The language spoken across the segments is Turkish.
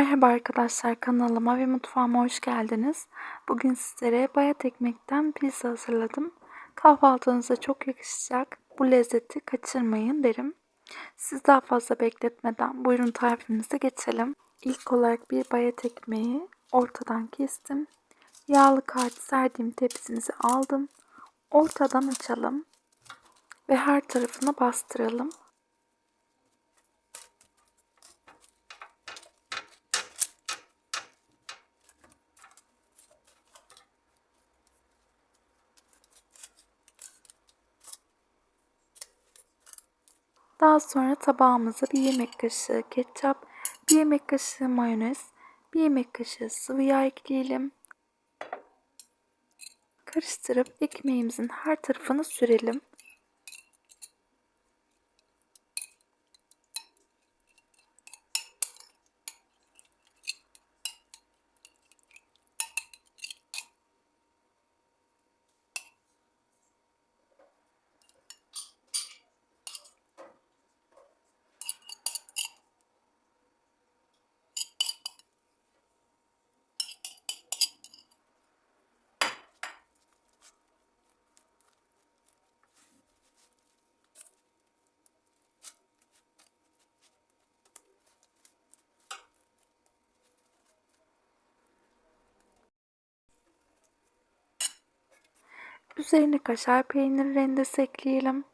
Merhaba arkadaşlar kanalıma ve mutfağıma hoş geldiniz. Bugün sizlere bayat ekmekten pizza hazırladım. Kahvaltınıza çok yakışacak. Bu lezzeti kaçırmayın derim. Siz daha fazla bekletmeden buyurun tarifimize geçelim. İlk olarak bir bayat ekmeği ortadan kestim. Yağlı kağıt serdiğim tepsimizi aldım. Ortadan açalım ve her tarafına bastıralım. Daha sonra tabağımıza bir yemek kaşığı ketçap, bir yemek kaşığı mayonez, bir yemek kaşığı sıvı yağ ekleyelim. Karıştırıp ekmeğimizin her tarafını sürelim. Üzerine kaşar peynir rendesi ekleyelim.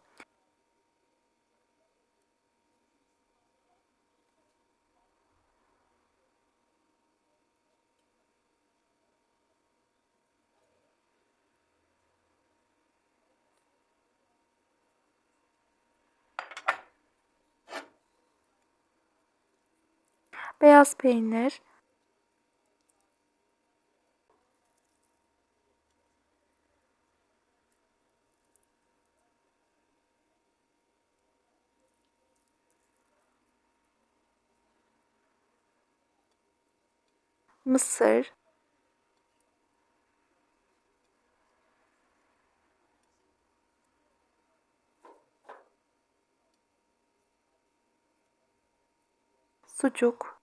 Beyaz peynir, mısır, sucuk,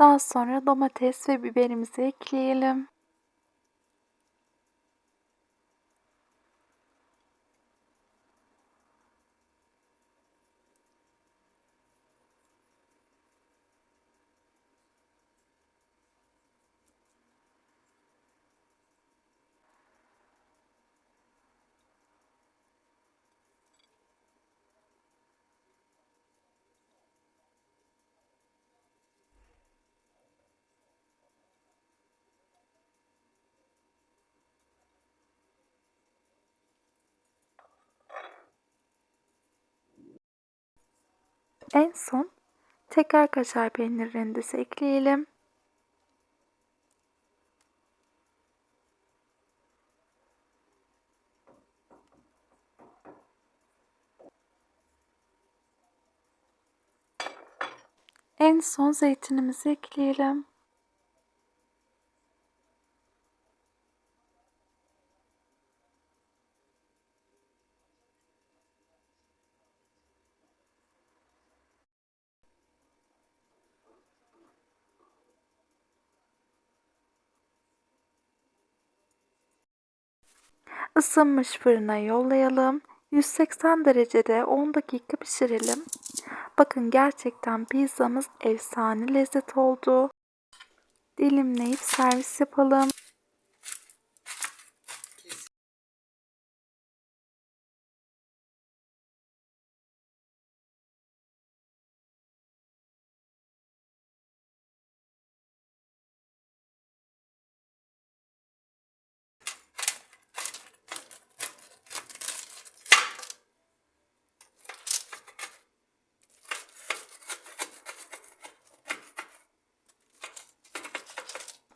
Daha sonra domates ve biberimizi ekleyelim. En son tekrar kaşar peynir rendesi ekleyelim. En son zeytinimizi ekleyelim. Isınmış fırına yollayalım. 180 derecede 10 dakika pişirelim. Bakın gerçekten pizzamız efsane lezzet oldu. Dilimleyip servis yapalım.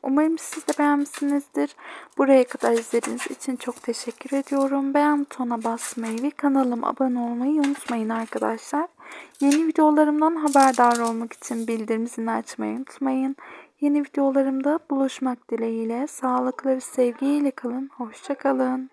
Umarım siz de beğenmişsinizdir. Buraya kadar izlediğiniz için çok teşekkür ediyorum. Beğen butonuna basmayı ve kanalıma abone olmayı unutmayın arkadaşlar. Yeni videolarımdan haberdar olmak için bildirim zilini açmayı unutmayın. Yeni videolarımda buluşmak dileğiyle sağlıklı ve sevgiyle kalın. Hoşçakalın.